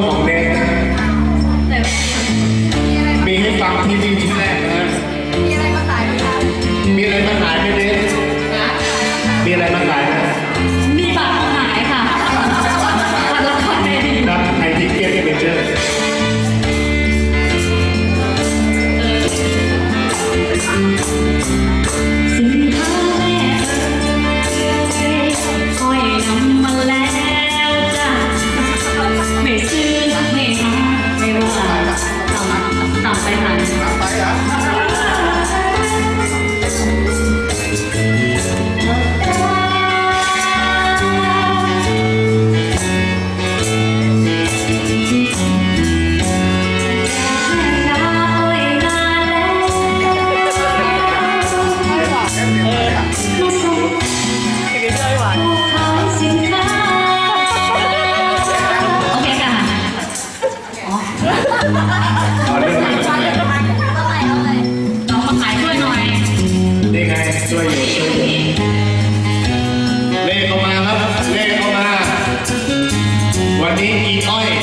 疯 ช่วยอยู่ช่วยอยู่เลขเข้ามาครับเลขเข้ามา วันนี้อีอ้อย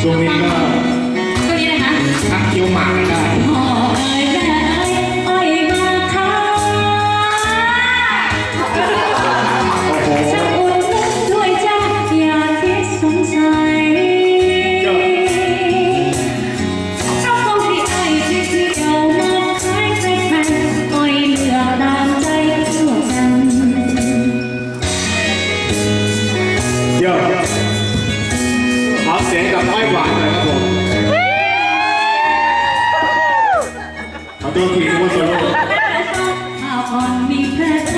终于。 คนมมีเพระ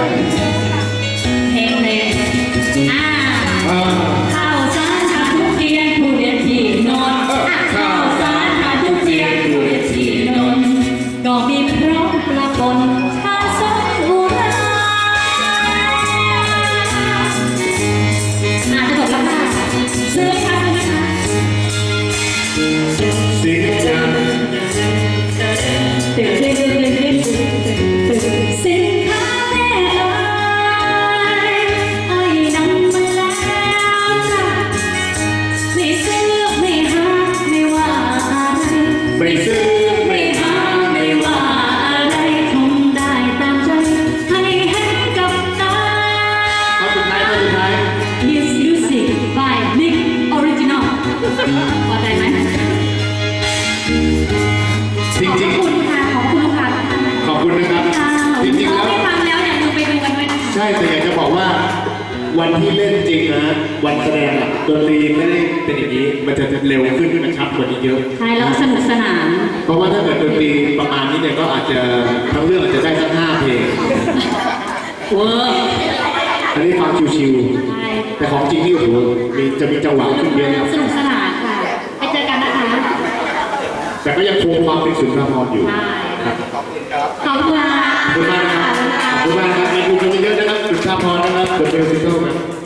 ช่แต่อยากจะบอกว่า วันที่เล่นจริงนะวันแสดงอะดนตรีไม่ได้เป็นอย่างนี้ มันจะเร็วขึ้นกระชับกว่านี้เยอะ ใช่แล้วก็สนุกสนาน เพราะว่าถ้าเกิดดนตรีประมาณนี้เนี่ยก็อาจจะทั้งเรื่องอาจจะได้สักห้าเพลงเวอร์อันนี้ฟังชิวใช่ๆแต่ของจริงนี่โอ้โหมีจะมีจังหวะขึ้นเยอะครับสนุกสนานค่ะ ไปเจอกันนะคะ แต่ก็ยังคงความเป็นสุนทรภรณ์อยู่ใช่ครับขอบคุณค่ะขอบคุณมากนะครับ ขอบคุณมากครับมีคุณเยอะนะครับคุณชาพรนะครับคุณเบลซิโก้ครับ